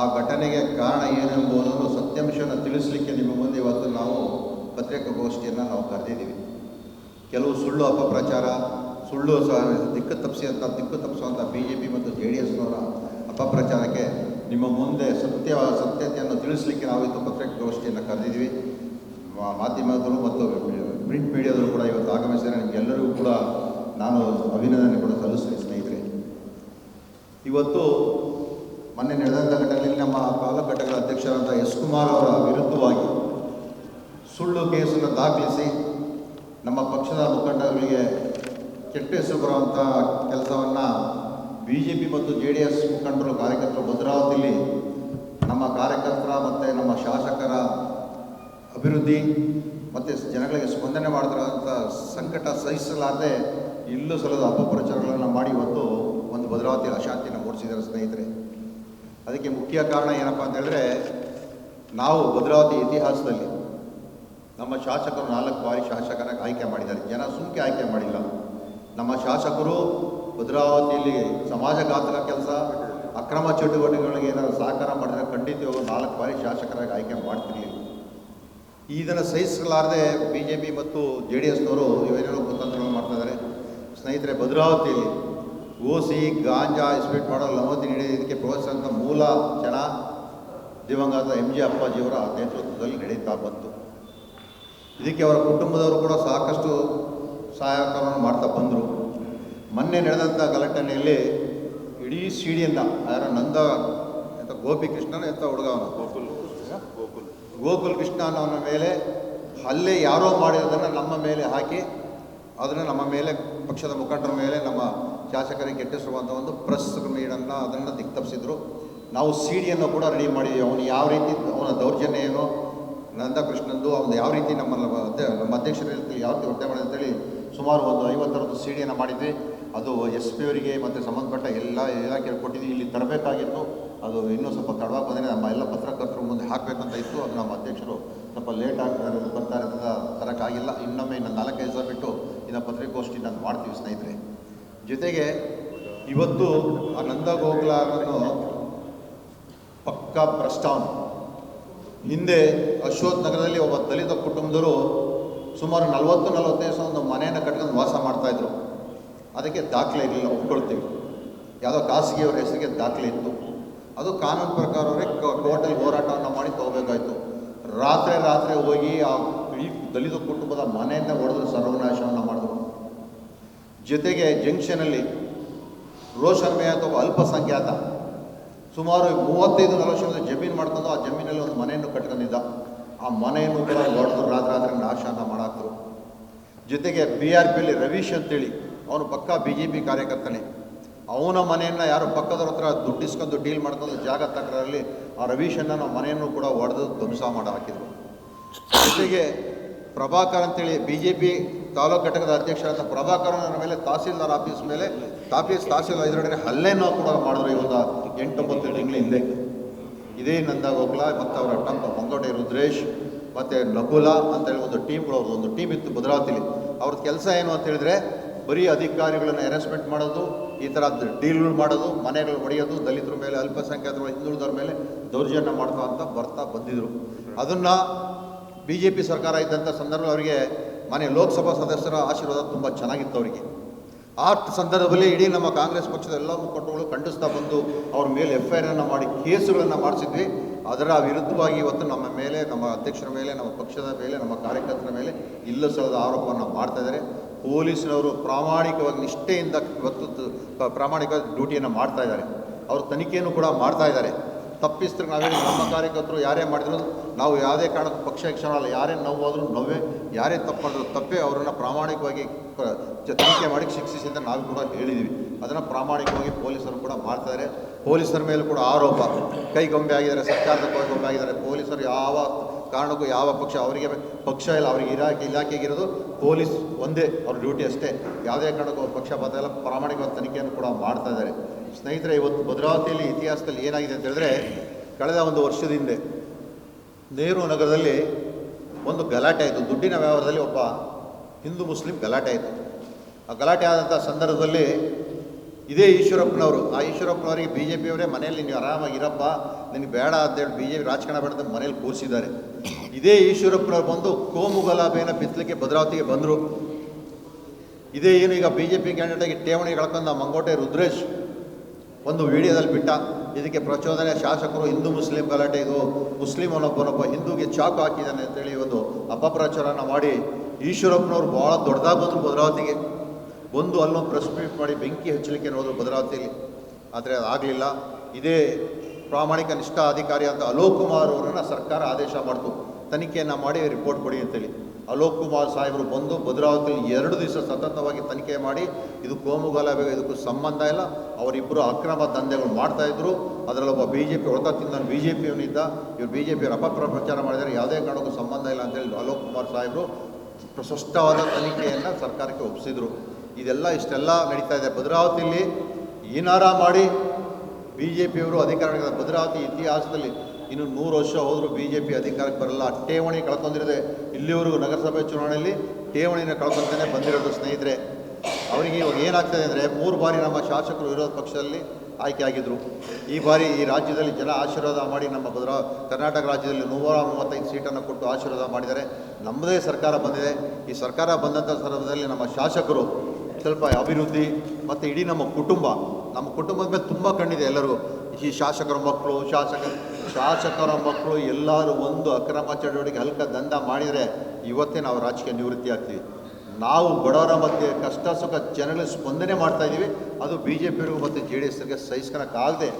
ಆ ಘಟನೆಗೆ ಕಾರಣ ಏನೆಂಬುದನ್ನು ಸತ್ಯಾಂಶವನ್ನು ತಿಳಿಸಲಿಕ್ಕೆ ನಿಮ್ಮ ಮುಂದೆ ಇವತ್ತು ನಾವು ಪತ್ರಿಕಾಗೋಷ್ಠಿಯನ್ನು ನಾವು ಕರೆದಿದ್ದೀವಿ. ಕೆಲವು ಸುಳ್ಳು ಅಪಪ್ರಚಾರ, ಸುಳ್ಳು ದಿಕ್ಕು ತಪ್ಪಿಸಿ ಅಂತ, ದಿಕ್ಕು ತಪ್ಪಿಸುವಂಥ ಬಿ ಜೆ ಪಿ ಮತ್ತು ಜೆ ಡಿ ಎಸ್ನವರ ಅಪಪ್ರಚಾರಕ್ಕೆ ನಿಮ್ಮ ಮುಂದೆ ಸತ್ಯ, ಸತ್ಯತೆಯನ್ನು ತಿಳಿಸಲಿಕ್ಕೆ ನಾವು ಇವತ್ತು ಪತ್ರಿಕಾಗೋಷ್ಠಿಯನ್ನು ಕರೆದಿದ್ದೀವಿ. ಮಾಧ್ಯಮದವರು ಮತ್ತು ಪ್ರಿಂಟ್ ಮೀಡಿಯಾದವರು ಕೂಡ ಇವತ್ತು ಆಗಮಿಸಿದರೆ ನಿಮಗೆಲ್ಲರಿಗೂ ಕೂಡ ನಾನು ಅಭಿನಂದನೆ ಕೂಡ ಸಲ್ಲಿಸ್ತೀನಿ ಸ್ನೇಹಿತರೆ. ಇವತ್ತು ಮೊನ್ನೆ ನಡೆದಂಥ ಘಟನೆಯಲ್ಲಿ ನಮ್ಮ ಕಾಲಘಟ್ಟಗಳ ಅಧ್ಯಕ್ಷರಾದ ಎಸ್ ಕುಮಾರ್ ಅವರ ವಿರುದ್ಧವಾಗಿ ಸುಳ್ಳು ಕೇಸನ್ನು ದಾಖಲಿಸಿ ನಮ್ಮ ಪಕ್ಷದ ಮುಖಂಡಗಳಿಗೆ ಕೆಟ್ಟ ಹೆಸರು ಬರುವಂಥ ಕೆಲಸವನ್ನು ಬಿ ಜೆ ಪಿ ಮತ್ತು ಜೆ ಡಿ ಎಸ್ ಮುಖಂಡರು ಕಾರ್ಯಕರ್ತರು ಭದ್ರಾವತಿಯಲ್ಲಿ ನಮ್ಮ ಕಾರ್ಯಕರ್ತರ ಮತ್ತು ನಮ್ಮ ಶಾಸಕರ ಅಭಿವೃದ್ಧಿ ಮತ್ತು ಜನಗಳಿಗೆ ಸ್ಪಂದನೆ ಮಾಡ್ತಿರೋಂಥ ಸಂಕಟ ಸಹಿಸಲಾರದೆ ಇಲ್ಲೂ ಸಲದ ಅಪಪ್ರಚಾರಗಳನ್ನು ಮಾಡಿ ಇವತ್ತು ಒಂದು ಭದ್ರಾವತಿ ಅಶಾಂತಿಯನ್ನು ಮೂಡಿಸಿದ್ದಾರೆ ಸ್ನೇಹಿತರೆ. ಅದಕ್ಕೆ ಮುಖ್ಯ ಕಾರಣ ಏನಪ್ಪ ಅಂತ ಹೇಳಿದ್ರೆ, ನಾವು ಭದ್ರಾವತಿ ಇತಿಹಾಸದಲ್ಲಿ ನಮ್ಮ ಶಾಸಕರು ನಾಲ್ಕು ಬಾರಿ ಶಾಸಕರ ಆಯ್ಕೆ ಮಾಡಿದ್ದಾರೆ. ಜನ ಸುಮ್ಕೆ ಆಯ್ಕೆ ಮಾಡಿಲ್ಲ. ನಮ್ಮ ಶಾಸಕರು ಭದ್ರಾವತಿಯಲ್ಲಿ ಸಮಾಜಘಾತಕ ಕೆಲಸ, ಅಕ್ರಮ ಚಟುವಟಿಕೆಗಳಿಗೆ ಏನಾದರೂ ಸಹಕಾರ ಮಾಡಿದರೆ ಖಂಡಿತವಾಗೂ ನಾಲ್ಕು ಬಾರಿ ಶಾಸಕರಾಗಿ ಆಯ್ಕೆ ಮಾಡ್ತಿರ್ಲಿಲ್ಲ ಇದನ್ನು ಸಹಿಸಲಾರದೆ ಬಿ ಜೆ ಪಿ ಮತ್ತು ಜೆ ಡಿ ಎಸ್ನವರು ಇವೇನೇನೋ ಕುತಂತ್ರಗಳು ಮಾಡ್ತಾ ಇದ್ದಾರೆ. ಸ್ನೇಹಿತರೆ, ಭದ್ರಾವತಿಯಲ್ಲಿ ಓಸಿ ಗಾಂಜಾ ಇಸ್ಪೀಟ್ ಮಾಡೋ ನೀಡಿ ನೀಡಿದ್ದಕ್ಕೆ ಪ್ರೋತ್ಸಾಹದ ಮೂಲ ಜನ ದಿವಂಗತ ಎಂ ಜಿ ಅಪ್ಪಾಜಿಯವರ ನೇತೃತ್ವದಲ್ಲಿ ನಡೀತಾ ಬಂತು. ಇದಕ್ಕೆ ಅವರ ಕುಟುಂಬದವರು ಕೂಡ ಸಾಕಷ್ಟು ಸಹಾಯಕವನ್ನು ಮಾಡ್ತಾ ಬಂದರು. ಮೊನ್ನೆ ನಡೆದಂಥ ಗಲಾಟನೆಯಲ್ಲಿ ಇಡೀ ಸಿಡಿಯಿಂದ ಯಾರ ನಂದ ಎಂಥ ಗೋಪಿ ಕೃಷ್ಣನ ಎಂಥ ಹುಡುಗ ಅವನು? ಗೋಕುಲ್. ಗೋಕುಲ್. ಗೋಕುಲ್ ಕೃಷ್ಣ ಅನ್ನೋನ ಮೇಲೆ ಹಲ್ಲೆ ಯಾರೋ ಮಾಡಿರೋದನ್ನು ನಮ್ಮ ಮೇಲೆ ಹಾಕಿ ಅದನ್ನು ನಮ್ಮ ಮೇಲೆ ಪಕ್ಷದ ಮುಖಂಡರ ಮೇಲೆ ನಮ್ಮ ಶಾಸಕರಿಗೆ ಕೆಟ್ಟಿಸಿರುವಂಥ ಒಂದು ಪ್ರೆಸ್ ಮೀಡನ್ನು ಅದನ್ನು ದಿಕ್ತಪ್ಪಿಸಿದ್ರು ನಾವು ಸಿ ಡಿಯನ್ನು ಕೂಡ ರೆಡಿ ಮಾಡಿದ್ದೀವಿ ಅವನು ಯಾವ ರೀತಿ, ಅವನ ದೌರ್ಜನ್ಯ ಏನೋ, ನಂದಕೃಷ್ಣಂದು ಅವನು ಯಾವ ರೀತಿ ನಮ್ಮ ನಮ್ಮ ಅಧ್ಯಕ್ಷರ ರೀತಿ ಯಾವ ರೀತಿ ವರ್ತನೆ ಮಾಡಿದೆ ಅಂತೇಳಿ ಸುಮಾರು ಒಂದು ಐವತ್ತರದ್ದು ಸಿ ಡಿಯನ್ನು ಮಾಡಿದ್ವಿ. ಅದು ಎಸ್ ಪಿ ಅವರಿಗೆ ಮತ್ತು ಸಂಬಂಧಪಟ್ಟ ಎಲ್ಲ ಇಲಾಖೆ ಕೊಟ್ಟಿದ್ವಿ. ಇಲ್ಲಿ ತರಬೇಕಾಗಿತ್ತು. ಅದು ಇನ್ನೂ ಸ್ವಲ್ಪ ತಡವಾಗಿ ಬಂದರೆ ನಮ್ಮ ಎಲ್ಲ ಪತ್ರಕರ್ತರು ಮುಂದೆ ಹಾಕಬೇಕಂತ ಇತ್ತು. ಅದು ನಮ್ಮ ಅಧ್ಯಕ್ಷರು ಸ್ವಲ್ಪ ಲೇಟ್ ಆಗ್ತಾರೆ ಬರ್ತಾರೆ ಅಂತ ತರೋಕ್ಕಾಗಿಲ್ಲ ಇನ್ನೊಮ್ಮೆ ಇನ್ನು ನಾಲ್ಕೈದು ದಿವಸ ಬಿಟ್ಟು ಇನ್ನು ಪತ್ರಿಕಾಗೋಷ್ಠಿ ನಾನು ಮಾಡ್ತೀವಿ ಸ್ನೇಹಿತರೆ. ಜೊತೆಗೆ ಇವತ್ತು ಆ ನಂದ ಗೋகுಲನ್ನು ಪಕ್ಕಾ ಪ್ರಸ್ತಾವನೆ ಹಿಂದೆ ಅಶೋಕ್ ನಗರದಲ್ಲಿ ಒಬ್ಬ ದಲಿತ ಕುಟುಂಬದವರು ಸುಮಾರು ನಲವತ್ತು, ನಲವತ್ತೈದು ದಿವಸ ಒಂದು ಮನೆಯನ್ನು ಕಟ್ಕೊಂಡು ವಾಸ ಮಾಡ್ತಾಯಿದ್ರು ಅದಕ್ಕೆ ದಾಖಲೆ ಇರಲಿಲ್ಲ, ಒಪ್ಕೊಳ್ತೀವಿ. ಯಾವುದೋ ಖಾಸಗಿಯವರ ಹೆಸರಿಗೆ ದಾಖಲೆ ಇತ್ತು. ಅದು ಕಾನೂನು ಪ್ರಕಾರವೇ ಕೋರ್ಟಲ್ಲಿ ಹೋರಾಟವನ್ನು ಮಾಡಿ ತಗೋಬೇಕಾಯಿತು. ರಾತ್ರಿ ರಾತ್ರಿ ಹೋಗಿ ಆ ಈ ದಲಿತ ಕುಟುಂಬದ ಮನೆಯನ್ನು ಹೊಡೆದು ಸರ್ವನಾಶವನ್ನು ಜೊತೆಗೆ ಜಂಕ್ಷನಲ್ಲಿ ರೋಷನ್ ಮೇ ಅಥವಾ ಅಲ್ಪಸಂಖ್ಯಾತ ಸುಮಾರು ಮೂವತ್ತೈದು ನಲವತ್ತು ವರ್ಷದ ಜಮೀನು ಮಾಡ್ಕೊಂಡು ಆ ಜಮೀನಲ್ಲಿ ಒಂದು ಮನೆಯನ್ನು ಕಟ್ಕೊಂಡಿದ್ದ ಆ ಮನೆಯನ್ನು ಕೂಡ ಹೊಡೆದು ರಾತ್ರಿ ರಾತ್ರಿ ನಾಶನ ಮಾಡಾಕ್ರು ಜೊತೆಗೆ ಬಿ ಆರ್ ಪಿಯಲ್ಲಿ ರವೀಶ್ ಅಂತೇಳಿ ಅವನು ಪಕ್ಕ ಬಿ ಜೆ ಪಿ ಕಾರ್ಯಕರ್ತನೇ. ಅವನ ಮನೆಯನ್ನು ಯಾರು ಪಕ್ಕದವ್ರ ಹತ್ರ ದುಡ್ಡಿಸ್ಕೊಂಡು ಡೀಲ್ ಮಾಡ್ಕೊಂಡು ಜಾಗ ತಕರಲ್ಲಿ ಆ ರವೀಶನ್ನು ನಾವು ಮನೆಯನ್ನು ಕೂಡ ಹೊಡೆದು ಧ್ವಂಸ ಮಾಡಿ ಹಾಕಿದ್ರು. ಜೊತೆಗೆ ಪ್ರಭಾಕರ್ ಅಂತೇಳಿ ಬಿ ಜೆ ಪಿ ತಾಲೂಕು ಘಟಕದ ಅಧ್ಯಕ್ಷರಾದ ಪ್ರಭಾಕರನ ಮೇಲೆ ತಹಸೀಲ್ದಾರ್ ಆಫೀಸ್ ಮೇಲೆ ತಾಪೀಸ್ ತಹಸೀಲ್ದಾರ್ ಎದುರುಗಡೆ ಹಲ್ಲೆನೂ ಕೂಡ ಮಾಡಿದ್ರು ಇವತ್ತು ಎಂಟೊಂಬತ್ತು ತಿಂಗಳ ಹಿಂದೆ. ಇದೇ ನಂದ ಗೋಕುಲ ಮತ್ತು ಅವರ ಟಂಪ ಮಂಗೋಟೆ ರುದ್ರೇಶ್ ಮತ್ತು ನಕುಲ ಅಂತೇಳಿ ಒಂದು ಟೀಮ್ಗಳು ಅವ್ರದ್ದು ಒಂದು ಟೀಮ್ ಇತ್ತು ಭದ್ರಾವತಿಲಿ. ಅವ್ರದ್ದು ಕೆಲಸ ಏನು ಅಂತ ಹೇಳಿದ್ರೆ ಬರೀ ಅಧಿಕಾರಿಗಳನ್ನು ಅರೆಸ್ಮೆಂಟ್ ಮಾಡೋದು, ಈ ಥರ ಡೀಲ್ಗಳು ಮಾಡೋದು, ಮನೆಗಳು ಹೊಡೆಯೋದು ದಲಿತರ ಮೇಲೆ, ಅಲ್ಪಸಂಖ್ಯಾತರು, ಹಿಂದುಳಿದವ್ರ ಮೇಲೆ ದೌರ್ಜನ್ಯ ಮಾಡ್ತಾ ಅಂತ ಬರ್ತಾ ಬಂದಿದ್ರು. ಅದನ್ನು ಬಿ ಜೆ ಪಿ ಸರ್ಕಾರ ಇದ್ದಂಥ ಸಂದರ್ಭ ಅವರಿಗೆ ಮನೆ ಲೋಕಸಭಾ ಸದಸ್ಯರ ಆಶೀರ್ವಾದ ತುಂಬ ಚೆನ್ನಾಗಿತ್ತು ಅವರಿಗೆ. ಆ ಸಂದರ್ಭದಲ್ಲಿ ಇಡೀ ನಮ್ಮ ಕಾಂಗ್ರೆಸ್ ಪಕ್ಷದ ಎಲ್ಲ ಮುಖಂಡಗಳು ಖಂಡಿಸ್ತಾ ಬಂದು ಅವ್ರ ಮೇಲೆ ಎಫ್ ಐ ಆರನ್ನು ಮಾಡಿ ಕೇಸುಗಳನ್ನು ಮಾಡಿಸಿದ್ವಿ. ಅದರ ವಿರುದ್ಧವಾಗಿ ಇವತ್ತು ನಮ್ಮ ಮೇಲೆ, ನಮ್ಮ ಅಧ್ಯಕ್ಷರ ಮೇಲೆ, ನಮ್ಮ ಪಕ್ಷದ ಮೇಲೆ, ನಮ್ಮ ಕಾರ್ಯಕರ್ತರ ಮೇಲೆ ಇಲ್ಲ ಸಲ್ಲದ ಆರೋಪವನ್ನು ಮಾಡ್ತಾ ಇದ್ದಾರೆ. ಪೊಲೀಸ್ನವರು ಪ್ರಾಮಾಣಿಕವಾಗಿ ನಿಷ್ಠೆಯಿಂದ ಇವತ್ತು ಪ್ರಾಮಾಣಿಕವಾಗಿ ಡ್ಯೂಟಿಯನ್ನು ಮಾಡ್ತಾ ಇದ್ದಾರೆ. ಅವರು ತನಿಖೆಯನ್ನು ಕೂಡ ಮಾಡ್ತಾ ಇದ್ದಾರೆ. ತಪ್ಪಿಸ್ತಾರೆ ನಾವೇನು ನಮ್ಮ ಕಾರ್ಯಕರ್ತರು ಯಾರೇ ಮಾಡಿದ್ರು ನಾವು ಯಾವುದೇ ಕಾರಣಕ್ಕೂ ಪಕ್ಷ ಅಲ್ಲ, ಯಾರೇ ನೋವಾದರೂ ನೋವೇ, ಯಾರೇ ತಪ್ಪು ಮಾಡಿದ್ರು ತಪ್ಪೇ ಅವರನ್ನು ಪ್ರಾಮಾಣಿಕವಾಗಿ ತನಿಖೆ ಮಾಡಿ ಶಿಕ್ಷಿಸಿ ಅಂತ ನಾವು ಕೂಡ ಹೇಳಿದ್ದೀವಿ ಅದನ್ನು ಪ್ರಾಮಾಣಿಕವಾಗಿ ಪೊಲೀಸರು ಕೂಡ ಮಾಡ್ತಾರೆ ಪೊಲೀಸರ ಮೇಲೂ ಕೂಡ ಆರೋಪ. ಕೈಗೊಂಬೆ ಆಗಿದ್ದಾರೆ, ಸರ್ಕಾರದ ಕೈಗೊಂಬೆ ಆಗಿದ್ದಾರೆ. ಪೊಲೀಸರು ಯಾವ ಕಾರಣಕ್ಕೂ ಯಾವ ಪಕ್ಷ ಅವರಿಗೆ ಪಕ್ಷ ಇಲ್ಲ, ಅವರಿಗೆ ಇಲಾಖೆ ಇಲಾಖೆಗೆ ಇರೋದು ಪೊಲೀಸ್ ಒಂದೇ, ಅವ್ರ ಡ್ಯೂಟಿ ಅಷ್ಟೇ. ಯಾವುದೇ ಕಾರಣಕ್ಕೂ ಪಕ್ಷಪಾತ ಎಲ್ಲ ಪ್ರಾಮಾಣಿಕವಾದ ತನಿಖೆಯನ್ನು ಕೂಡ ಮಾಡ್ತಾ ಇದ್ದಾರೆ. ಸ್ನೇಹಿತರೆ, ಇವತ್ತು ಭದ್ರಾವತಿಯಲ್ಲಿ ಇತಿಹಾಸದಲ್ಲಿ ಏನಾಗಿದೆ ಅಂತ ಹೇಳಿದ್ರೆ, ಕಳೆದ ಒಂದು ವರ್ಷದ ಹಿಂದೆ ನೆಹರು ನಗರದಲ್ಲಿ ಒಂದು ಗಲಾಟೆ ಆಯಿತು. ದುಡ್ಡಿನ ವ್ಯವಹಾರದಲ್ಲಿ ಒಬ್ಬ ಹಿಂದೂ ಮುಸ್ಲಿಂ ಗಲಾಟೆ ಆಯಿತು. ಆ ಗಲಾಟೆ ಆದಂಥ ಸಂದರ್ಭದಲ್ಲಿ ಇದೇ ಈಶ್ವರಪ್ಪನವರು, ಆ ಈಶ್ವರಪ್ಪನವರಿಗೆ ಬಿ ಜೆ ಪಿಯವರೇ ಮನೆಯಲ್ಲಿ, ನೀವು ಆರಾಮಾಗಿ ಇರಪ್ಪ, ನಿನಗೆ ಬೇಡ ಅಂತೇಳಿ ಬಿ ಜೆ ಪಿ ರಾಜಕಾರಣ ಬೇಡ ಅಂತ ಮನೇಲಿ ಕೂರಿಸಿದ್ದಾರೆ. ಇದೇ ಈಶ್ವರಪ್ಪನವ್ರು ಬಂದು ಕೋಮು ಗಲಾಭೆಯನ್ನು ಬಿತ್ತಲಿಕ್ಕೆ ಭದ್ರಾವತಿಗೆ ಬಂದರು. ಇದೇ ಏನು ಈಗ ಬಿ ಜೆ ಪಿ ಕ್ಯಾಂಡಿಡೇಟಾಗಿ ಠೇವಣಿ ಕಳ್ಕೊಂಡ ಮಂಗೋಟೆ ರುದ್ರೇಶ್ ಒಂದು ವಿಡಿಯೋದಲ್ಲಿ ಬಿಟ್ಟ. ಇದಕ್ಕೆ ಪ್ರಚೋದನೆ, ಶಾಸಕರು, ಹಿಂದೂ ಮುಸ್ಲಿಂ ಗಲಾಟೆ ಇದು. ಮುಸ್ಲಿಂ ಅವನೊಬ್ಬನೊಬ್ಬ ಹಿಂದೂಗೆ ಚಾಕು ಹಾಕಿದ್ದಾನೆ ಅಂತೇಳಿ ಒಂದು ಅಪಪ್ರಚಾರನ ಮಾಡಿ ಈಶ್ವರಪ್ಪನವ್ರು ಭಾಳ ದೊಡ್ಡದಾಗಿ ಬಂದರು ಭದ್ರಾವತಿಗೆ. ಬಂದು ಅಲ್ಲೊಂದು ಪ್ರೆಸ್ ಮೀಟ್ ಮಾಡಿ ಬೆಂಕಿ ಹಚ್ಚಲಿಕ್ಕೆ ನೋಡಿದ್ರು ಭದ್ರಾವತಿಯಲ್ಲಿ. ಆದರೆ ಅದಾಗಲಿಲ್ಲ ಇದೇ ಪ್ರಾಮಾಣಿಕ ನಿಷ್ಠಾ ಅಧಿಕಾರಿ ಅಂತ ಅಲೋಕ್ ಕುಮಾರ್ ಅವರನ್ನು ಸರ್ಕಾರ ಆದೇಶ ಮಾಡ್ತು. ತನಿಖೆಯನ್ನು ಮಾಡಿ ರಿಪೋರ್ಟ್ ಕೊಡಿ ಅಂತೇಳಿ. ಅಲೋಕ್ ಕುಮಾರ್ ಸಾಹೇಬರು ಬಂದು ಭದ್ರಾವತಿಯಲ್ಲಿ ಎರಡು ದಿವಸ ಸತತವಾಗಿ ತನಿಖೆ ಮಾಡಿ, ಇದು ಕೋಮು ಗಲಭೆ ಇದಕ್ಕೂ ಸಂಬಂಧ ಇಲ್ಲ. ಅವರಿಬ್ಬರು ಅಕ್ರಮ ದಂಧೆಗಳು ಮಾಡ್ತಾ ಇದ್ರು. ಅದರಲ್ಲೊಬ್ಬ ಬಿ ಜೆ ಪಿ ಹೊಡೆತ ಬಿ ಜೆ ಪಿಯವನಿದ್ದ ಇವರು ಬಿ ಜೆ ಪಿಯವರು ಅಪಪ್ರಚಾರ ಮಾಡಿದರೆ ಯಾವುದೇ ಕಾರಣಕ್ಕೂ ಸಂಬಂಧ ಇಲ್ಲ ಅಂತೇಳಿ ಅಲೋಕ್ ಕುಮಾರ್ ಸಾಹೇಬರು. ಪ್ರಶಸ್ತವಾದ ತನಿಖೆಯನ್ನು ಸರ್ಕಾರಕ್ಕೆ ಒಪ್ಪಿಸಿದ್ರು ಇದೆಲ್ಲ ಇಷ್ಟೆಲ್ಲ ನಡೀತಾ ಇದೆ. ಭದ್ರಾವತಿಯಲ್ಲಿ ಏನಾರ ಮಾಡಿ ಬಿ ಜೆ ಪಿಯವರು ಅಧಿಕಾರಕ್ಕೆ ಭದ್ರಾವತಿ ಇತಿಹಾಸದಲ್ಲಿ ಇನ್ನು ನೂರು ವರ್ಷ ಹೋದರೂ ಬಿ ಜೆ ಪಿ ಅಧಿಕಾರಕ್ಕೆ ಬರಲ್ಲ. ಠೇವಣಿ ಕಳ್ಕೊಂಡಿರದೆ ಇಲ್ಲಿವರೆಗೂ ನಗರಸಭೆ ಚುನಾವಣೆಯಲ್ಲಿ ಠೇವಣಿನ ಕಳ್ಕೊಂತಾನೆ ಬಂದಿರೋದು ಸ್ನೇಹಿತರೆ. ಅವರಿಗೆ ಇವಾಗ ಏನಾಗ್ತದೆ ಅಂದರೆ ಮೂರು ಬಾರಿ ನಮ್ಮ ಶಾಸಕರು ವಿರೋಧ ಪಕ್ಷದಲ್ಲಿ ಆಯ್ಕೆ ಆಗಿದ್ದರು ಈ ಬಾರಿ ಈ ರಾಜ್ಯದಲ್ಲಿ ಜನ ಆಶೀರ್ವಾದ ಮಾಡಿ ನಮ್ಮ ಭದ್ರಾ, ಕರ್ನಾಟಕ ರಾಜ್ಯದಲ್ಲಿ ನೂರ ಮೂವತ್ತೈದು ಸೀಟನ್ನು ಕೊಟ್ಟು ಆಶೀರ್ವಾದ ಮಾಡಿದ್ದಾರೆ. ನಮ್ಮದೇ ಸರ್ಕಾರ ಬಂದಿದೆ. ಈ ಸರ್ಕಾರ ಬಂದಂಥ ಸಂದರ್ಭದಲ್ಲಿ ನಮ್ಮ ಶಾಸಕರು ಸ್ವಲ್ಪ ಅಭಿವೃದ್ಧಿ ಮತ್ತು ಇಡೀ ನಮ್ಮ ಕುಟುಂಬ, ನಮ್ಮ ಕುಟುಂಬದ ಮೇಲೆ ತುಂಬ ಕಣ್ಣಿದೆ ಎಲ್ಲರಿಗೂ. ಈ ಶಾಸಕರ ಮಕ್ಕಳು, ಶಾಸಕ ಶಾಸಕರ ಮಕ್ಕಳು ಎಲ್ಲರೂ ಒಂದು ಅಕ್ರಮ ಚಟುವಟಿಕೆ ಹಲ್ಕ ದಂಧ ಮಾಡಿದರೆ ಇವತ್ತೇ ನಾವು ರಾಜಕೀಯ ನಿವೃತ್ತಿ ಆಗ್ತೀವಿ. ನಾವು ಬಡವರ ಮಧ್ಯೆ ಕಷ್ಟ ಸುಖ ಜನಗಳ ಸ್ಪಂದನೆ ಮಾಡ್ತಾ ಇದ್ದೀವಿ ಅದು ಬಿ ಜೆ ಪಿಗೂ ಮತ್ತು ಜೆ ಡಿ ಎಸ್ಗೆ ಸಹಿಸ್ಕೊಳಕ್ಕಾಗದೆ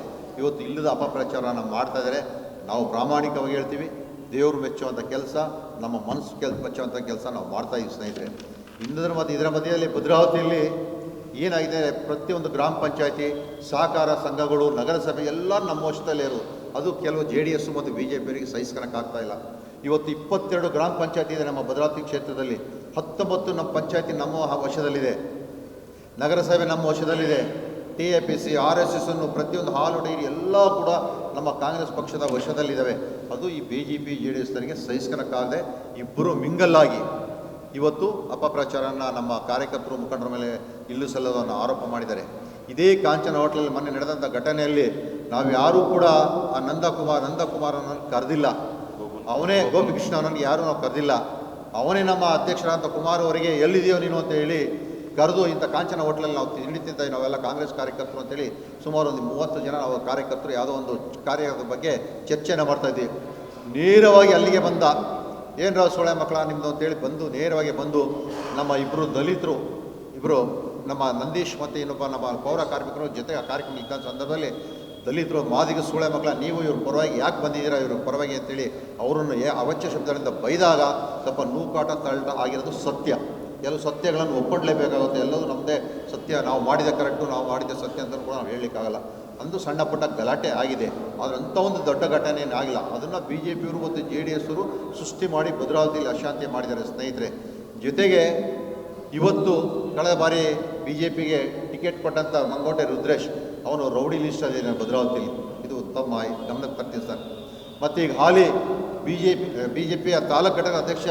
ಇವತ್ತು ಇಲ್ಲದ ಅಪಪ್ರಚಾರನ ಮಾಡ್ತಾ ಇದ್ದಾರೆ ನಾವು ಪ್ರಾಮಾಣಿಕವಾಗಿ ಹೇಳ್ತೀವಿ, ದೇವರು ಮೆಚ್ಚುವಂಥ ಕೆಲಸ, ನಮ್ಮ ಮನಸ್ಸು ಕೆಲ್ ಮೆಚ್ಚುವಂಥ ಕೆಲಸ ನಾವು ಮಾಡ್ತಾ ಇದ್ದೀವಿ ಸ್ನೇಹಿತರೆ. ಇಂದ್ರ ಮತ್ತು ಇದರ ಮಧ್ಯದಲ್ಲಿ ಭದ್ರಾವತಿಯಲ್ಲಿ ಏನಾಗಿದೆ, ಪ್ರತಿಯೊಂದು ಗ್ರಾಮ ಪಂಚಾಯತಿ, ಸಹಕಾರ ಸಂಘಗಳು, ನಗರಸಭೆ ಎಲ್ಲ ನಮ್ಮ ವಶದಲ್ಲೇ ಇರೋದು ಅದು ಕೆಲವು ಜೆ ಡಿ ಎಸ್ ಮತ್ತು ಬಿ ಜೆ ಪಿಯವರಿಗೆ ಸಹಿಸ್ಕೊಳಕ್ಕಾಗ್ತಾ ಇಲ್ಲ. ಇವತ್ತು ಇಪ್ಪತ್ತೆರಡು ಗ್ರಾಮ ಪಂಚಾಯತಿ ಇದೆ ನಮ್ಮ ಭದ್ರಾವತಿ ಕ್ಷೇತ್ರದಲ್ಲಿ. ಹತ್ತೊಂಬತ್ತು ನಮ್ಮ ಪಂಚಾಯತಿ ನಮ್ಮ ವಶದಲ್ಲಿದೆ. ನಗರಸಭೆ ನಮ್ಮ ವಶದಲ್ಲಿದೆ. T A P C, R S S ಅನ್ನು ಪ್ರತಿಯೊಂದು ಹಾಲು ಡೈರಿ ಎಲ್ಲ ಕೂಡ ನಮ್ಮ ಕಾಂಗ್ರೆಸ್ ಪಕ್ಷದ ವಶದಲ್ಲಿದ್ದಾವೆ. ಅದು ಈ B J P, J D ಎಸ್ನರಿಗೆ ಸಹಿಸ್ಕೊಳಕ್ಕಾಗದೆ ಇಬ್ಬರು ಮಿಂಗಲ್ಲಾಗಿ ಇವತ್ತು ಅಪಪ್ರಚಾರನ ನಮ್ಮ ಕಾರ್ಯಕರ್ತರು ಮುಖಂಡರ ಮೇಲೆ ಇಲ್ಲು ಆರೋಪ ಮಾಡಿದ್ದಾರೆ. ಇದೇ ಕಾಂಚನ ಹೋಟ್ಲಲ್ಲಿ ಮೊನ್ನೆ ನಡೆದಂಥ ಘಟನೆಯಲ್ಲಿ ನಾವು ಯಾರೂ ಕೂಡ ಆ ನಂದಕುಮಾರ್ ನಂದಕುಮಾರನ ಕರೆದಿಲ್ಲ. ಅವನೇ ಗೋಪಿಕೃಷ್ಣ ಅವನನ್ನು ಯಾರೂ ನಾವು ಕರೆದಿಲ್ಲ. ಅವನೇ ನಮ್ಮ ಅಧ್ಯಕ್ಷರಾದಂಥ ಕುಮಾರ್ ಅವರಿಗೆ ಎಲ್ಲಿದೆಯೋ ನೀನು ಅಂತ ಹೇಳಿ ಕರೆದು ಇಂಥ ಕಾಂಚನ ಹೋಟ್ಲಲ್ಲಿ ನಾವು ತಿಂಡಿ ನಾವೆಲ್ಲ ಕಾಂಗ್ರೆಸ್ ಕಾರ್ಯಕರ್ತರು ಅಂತೇಳಿ ಸುಮಾರು ಒಂದು ಮೂವತ್ತು ಜನ ನಾವು ಕಾರ್ಯಕರ್ತರು ಯಾವುದೋ ಒಂದು ಕಾರ್ಯದ ಬಗ್ಗೆ ಮಾಡ್ತಾ ಇದ್ದೀವಿ ನೇರವಾಗಿ ಅಲ್ಲಿಗೆ ಬಂದ. ಏನು ರಾವ್ ಸೊಳ್ಳೆ ಮಕ್ಕಳ ನಿಮ್ಮದು ಅಂತೇಳಿ ಬಂದು ನೇರವಾಗಿ ಬಂದು ನಮ್ಮ ಇಬ್ಬರು ದಲಿತರು ಇಬ್ಬರು ನಮ್ಮ ನಂದೀಶ್ ಮತ್ತು ಇನ್ನೊಬ್ಬ ನಮ್ಮ ಪೌರ ಕಾರ್ಮಿಕರು ಜೊತೆ ಆ ಕಾರ್ಯಕ್ರಮ ಇದ್ದ ಸಂದರ್ಭದಲ್ಲಿ ದಲಿತರು ಮಾದಿಗ ಸೂಳೆ ಮಕ್ಕಳ, ನೀವು ಇವ್ರ ಪರವಾಗಿ ಯಾಕೆ ಬಂದಿದ್ದೀರಾ, ಇವ್ರ ಪರವಾಗಿ ಅಂತೇಳಿ ಅವರನ್ನು ಏ ಅವಚ್ಯ ಶಬ್ದಗಳಿಂದ ಬೈದಾಗ ಸ್ವಲ್ಪ ನೂಕಾಟ, ತಳ್ಳ ಆಗಿರೋದು ಸತ್ಯ. ಎಲ್ಲ ಸತ್ಯಗಳನ್ನು ಒಪ್ಪಡಲೇಬೇಕಾಗುತ್ತೆ ಎಲ್ಲವೂ ನಮ್ಮದೇ ಸತ್ಯ. ನಾವು ಮಾಡಿದ ಕರೆಕ್ಟು, ನಾವು ಮಾಡಿದ ಸತ್ಯ ಅಂತ ಕೂಡ ನಾವು ಹೇಳಲಿಕ್ಕಾಗಲ್ಲ. ಅಂದು ಸಣ್ಣ ಪುಟ್ಟ ಗಲಾಟೆ ಆಗಿದೆ. ಆದರೆ ಅಂಥ ಒಂದು ದೊಡ್ಡ ಘಟನೆ ಏನಾಗಿಲ್ಲ ಅದನ್ನು ಬಿ ಜೆ ಪಿಯವರು ಮತ್ತು ಜೆ ಡಿ ಎಸ್ವರು ಸೃಷ್ಟಿ ಮಾಡಿ ಭದ್ರಾವತಿಯಲ್ಲಿ ಅಶಾಂತಿ ಮಾಡಿದ್ದಾರೆ ಸ್ನೇಹಿತರೆ. ಜೊತೆಗೆ ಇವತ್ತು ಕಳೆದ ಬಾರಿ ಬಿ ಜೆ ಪಿಗೆ ಟಿಕೆಟ್ ಕೊಟ್ಟಂಥ ಮಂಗೋಟೆ ರುದ್ರೇಶ್ ಅವನು ರೌಡಿ ಲಿಸ್ಟಲ್ಲಿ ಇದ್ದಾನೆ ಭದ್ರಾವತಿಯಲ್ಲಿ ಇದು ತಮ್ಮ ಗಮನಕ್ಕೆ ತರ್ತೀನಿ ಸರ್. ಮತ್ತು ಈಗ ಹಾಲಿ B J P B J ಪಿಯ ತಾಲೂಕು ಘಟಕ ಅಧ್ಯಕ್ಷ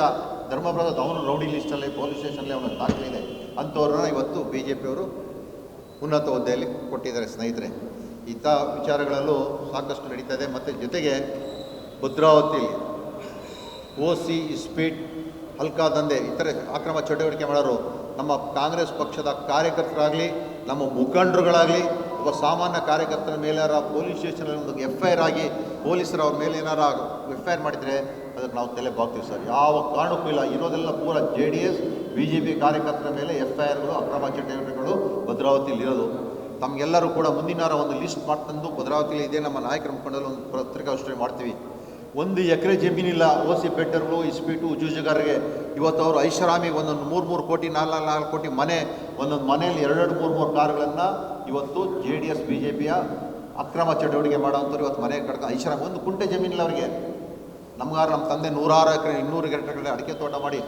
ಧರ್ಮಪ್ರಸಾದ್ ಅವನು ರೌಡಿ ಲಿಸ್ಟಲ್ಲಿ, ಪೊಲೀಸ್ ಸ್ಟೇಷನಲ್ಲಿ ಅವನ ದಾಖಲೆ ಇದೆ ಅಂಥವ್ರನ್ನ ಇವತ್ತು ಬಿ ಜೆ ಪಿಯವರು ಉನ್ನತ ಹುದ್ದೆಯಲ್ಲಿ ಕೊಟ್ಟಿದ್ದಾರೆ ಸ್ನೇಹಿತರೆ. ಇಂಥ ವಿಚಾರಗಳಲ್ಲೂ ಸಾಕಷ್ಟು ನಡೀತಾ ಇದೆ. ಮತ್ತು ಜೊತೆಗೆ ಭದ್ರಾವತಿ ಓ ಸಿ, ಇಸ್ಪೀಟ್, ಹಲ್ಕಾ ದಂಧೆ, ಇತರೆ ಅಕ್ರಮ ಚಟುವಟಿಕೆ ಮಾಡೋರು ನಮ್ಮ ಕಾಂಗ್ರೆಸ್ ಪಕ್ಷದ ಕಾರ್ಯಕರ್ತರಾಗಲಿ, ನಮ್ಮ ಮುಖಂಡರುಗಳಾಗಲಿ ಒಬ್ಬ ಸಾಮಾನ್ಯ ಕಾರ್ಯಕರ್ತರ ಮೇಲೇನಾರ ಪೊಲೀಸ್ ಸ್ಟೇಷನಲ್ಲಿ ಒಂದು ಎಫ್ ಐ ಆರ್ ಆಗಿ ಪೊಲೀಸರು ಅವ್ರ ಮೇಲೆ ಏನಾರ ಎಫ್ ಐ ಆರ್ ಮಾಡಿದರೆ ಅದಕ್ಕೆ ನಾವು ತಲೆ ಬಾಗ್ತೀವಿ ಸರ್. ಯಾವ ಕಾರಣಕ್ಕೂ ಇಲ್ಲ. ಇರೋದೆಲ್ಲ ಪೂರ J D S, B J P ಕಾರ್ಯಕರ್ತರ ಮೇಲೆ ಎಫ್ ಐ ಆರ್ಗಳು ಅಕ್ರಮ ಚಟುವಟಿಕೆಗಳು ಭದ್ರಾವತಿಯಲ್ಲಿ ಇರೋದು. ತಮಗೆಲ್ಲರೂ ಕೂಡ ಮುಂದಿನಾರ ಒಂದು ಲಿಸ್ಟ್ ಮಾಡ್ತಂದು ಭದ್ರಾವತಿಯಲ್ಲಿ ಇದೇ. ನಮ್ಮ ನಾಯಕರ ಮುಖಂಡದಲ್ಲಿ ಒಂದು ಪತ್ರಿಕಾಗೋಷ್ಠಿ ಮಾಡ್ತೀವಿ. ಒಂದು ಎಕರೆ ಜಮೀನಿಲ್ಲ ಸಿ ಪೆಟ್ಟರ್ಗಳು, ಇಸ್ಪೀಟು ಉಜುಜುಗಾರರಿಗೆ ಇವತ್ತು ಅವರು ಐಷಾರಾಮಿ ಒಂದೊಂದು ಮೂರು ಮೂರು ಕೋಟಿ ನಾಲ್ಕು ನಾಲ್ಕು ಕೋಟಿ ಮನೆ, ಒಂದೊಂದು ಮನೆಯಲ್ಲಿ ಎರಡೆರಡು ಮೂರು ಮೂರು ಕಾರುಗಳನ್ನು ಇವತ್ತು J D S, B J ಪಿಯ ಅಕ್ರಮ ಚಟುವಟಿಕೆ ಮಾಡೋವಂಥವ್ರು ಇವತ್ತು ಮನೆ ಕಟ್ಕೊಂಡು ಐಷಾರಾಮಿ ಒಂದು ಕುಂಟೆ ಜಮೀನಿಲ್ಲ ಅವರಿಗೆ. ನಮ್ಗಾರು ನಮ್ಮ ತಂದೆ ನೂರಾರು ಎಕರೆ, ಇನ್ನೂರು ಎಕರೆ ಅಡಿಕೆ ತೋಟ ಮಾಡಿ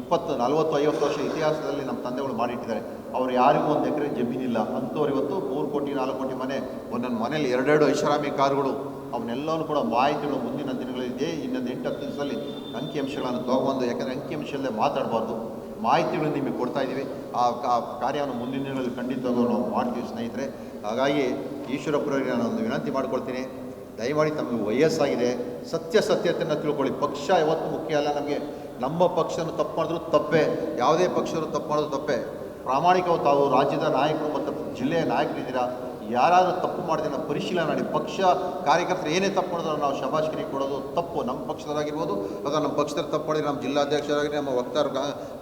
ಇಪ್ಪತ್ತು, ನಲವತ್ತು, ಐವತ್ತು ವರ್ಷ ಇತಿಹಾಸದಲ್ಲಿ ನಮ್ಮ ತಂದೆಗಳು ಮಾಡಿಟ್ಟಿದ್ದಾರೆ. ಅವ್ರು ಯಾರಿಗೂ ಒಂದು ಎಕರೆ ಜಮೀನಿಲ್ಲ. ಅಂಥವ್ರು ಇವತ್ತು ಮೂರು ಕೋಟಿ, ನಾಲ್ಕು ಕೋಟಿ ಮನೆ, ಒಂದೊಂದು ಮನೇಲಿ ಎರಡೆರಡು ಐಷಾರಾಮಿ ಕಾರುಗಳು ಅವನ್ನೆಲ್ಲವೂ ಕೂಡ ಮಾಹಿತಿಗಳು ಮುಂದಿನ ದಿನಗಳಿದೆ ಇನ್ನೊಂದು ಎಂಟು ಹತ್ತು ದಿವಸದಲ್ಲಿ ಅಂಕಿಅಂಶಗಳನ್ನು ತಗೊಬಂದು ಯಾಕಂದರೆ ಅಂಕಿಅಂಶದಲ್ಲೇ ಮಾತಾಡಬಾರ್ದು. ಮಾಹಿತಿಗಳನ್ನು ನಿಮಗೆ ಕೊಡ್ತಾ ಇದ್ದೀವಿ. ಆ ಕಾರ್ಯವನ್ನು ಮುಂದಿನ ದಿನಗಳಲ್ಲಿ ಖಂಡಿತವಾಗೂ ನಾವು ಮಾಡ್ತೀವಿ ಸ್ನೇಹಿತರೆ. ಹಾಗಾಗಿ ಈಶ್ವರಪ್ಪರವರಿಗೆ ನಾನು ಒಂದು ವಿನಂತಿ ಮಾಡ್ಕೊಳ್ತೀನಿ. ದಯಮಾಡಿ ತಮಗೆ ವಯಸ್ಸಾಗಿದೆ. ಸತ್ಯ ಸತ್ಯತೆಯನ್ನು ತಿಳ್ಕೊಳ್ಳಿ. ಪಕ್ಷ ಯಾವತ್ತೂ ಮುಖ್ಯ ಅಲ್ಲ ನಮಗೆ. ನಮ್ಮ ಪಕ್ಷವನ್ನು ತಪ್ಪು ಮಾಡಿದ್ರು ತಪ್ಪೇ. ಯಾವುದೇ ಪಕ್ಷವನ್ನು ತಪ್ಪು ಮಾಡೋದು ತಪ್ಪೇ. ಪ್ರಾಮಾಣಿಕವಾಗಿ ತಾವು ರಾಜ್ಯದ ನಾಯಕರು ಮತ್ತು ಜಿಲ್ಲೆಯ ನಾಯಕರಿದ್ದೀರಾ? ಯಾರಾದರೂ ತಪ್ಪು ಮಾಡಿದ್ರೆ ನಾವು ಪರಿಶೀಲನೆ ಮಾಡಿ, ಪಕ್ಷ ಕಾರ್ಯಕರ್ತರು ಏನೇ ತಪ್ಪು ಮಾಡಿದ್ರು ನಾವು ಶಬಾಷ್ಕರಿ ಕೊಡೋದು ತಪ್ಪು. ನಮ್ಮ ಪಕ್ಷದವರಾಗಿರ್ಬೋದು ಅಥವಾ ನಮ್ಮ ಪಕ್ಷದ ತಪ್ಪು ಮಾಡಿದ್ರೆ ನಮ್ಮ ಜಿಲ್ಲಾಧ್ಯಕ್ಷರಾಗಿ ನಮ್ಮ ವಕ್ತಾರ,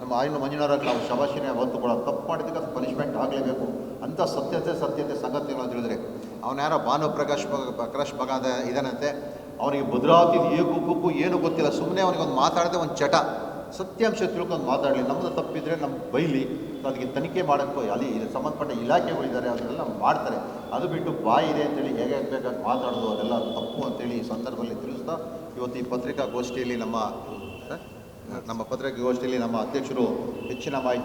ನಮ್ಮ ಆಯ್ನ ಮಂಜುನಾರಾಗಿ ನಾವು ಶಬಾಷಿನ ಅವತ್ತು ಕೊಡೋದು. ತಪ್ಪು ಮಾಡಿದ್ದಕ್ಕೆ ಅದು ಪನಿಷ್ಮೆಂಟ್ ಆಗಲೇಬೇಕು. ಅಂಥ ಸತ್ಯತೆ ಸತ್ಯತೆ ಸಂಗತಿಗಳು ತಿಳಿದ್ರೆ. ಅವನ ಯಾರೋ ಭಾನು ಪ್ರಕಾಶ್ ಪ್ರಕಾಶ್ ಮಗ ಇದಾನಂತೆ. ಅವನಿಗೆ ಭದ್ರಾವತಿ ಏಕೂಪಕ್ಕೂ ಏನು ಗೊತ್ತಿಲ್ಲ. ಸುಮ್ಮನೆ ಅವನಿಗೆ ಒಂದು ಮಾತಾಡದೆ ಒಂದು ಚಟ. ಸತ್ಯಾಂಶ ತಿಳ್ಕೊಂಡು ಮಾತಾಡಲಿ ನಮ್ಮದು ತಪ್ಪಿದ್ರೆ ನಮ್ಮ ಬೈಲಿ ಅದಕ್ಕೆ ತನಿಖೆ ಮಾಡೋಕ್ಕೋ ಅಲ್ಲಿ ಸಂಬಂಧಪಟ್ಟ ಇಲಾಖೆಗಳಿದ್ದಾರೆ ಅದನ್ನೆಲ್ಲ ಮಾಡ್ತಾರೆ ಅದು ಬಿಟ್ಟು ಬಾಯಿ ಇದೆ ಅಂತೇಳಿ ಹೇಗೆ ಬೇಕಾಗಿ ಮಾತಾಡೋದು ಅದೆಲ್ಲ ತಪ್ಪು ಅಂತೇಳಿ ಈ ಸಂದರ್ಭದಲ್ಲಿ ತಿಳಿಸ್ತಾ ಇವತ್ತು ಈ ಪತ್ರಿಕಾಗೋಷ್ಠಿಯಲ್ಲಿ ನಮ್ಮ? ನಮ್ಮ ಪತ್ರಿಕಾಗೋಷ್ಠಿಯಲ್ಲಿ ನಮ್ಮ ಅಧ್ಯಕ್ಷರು ಹೆಚ್ಚಿನ ಮಾಹಿತಿ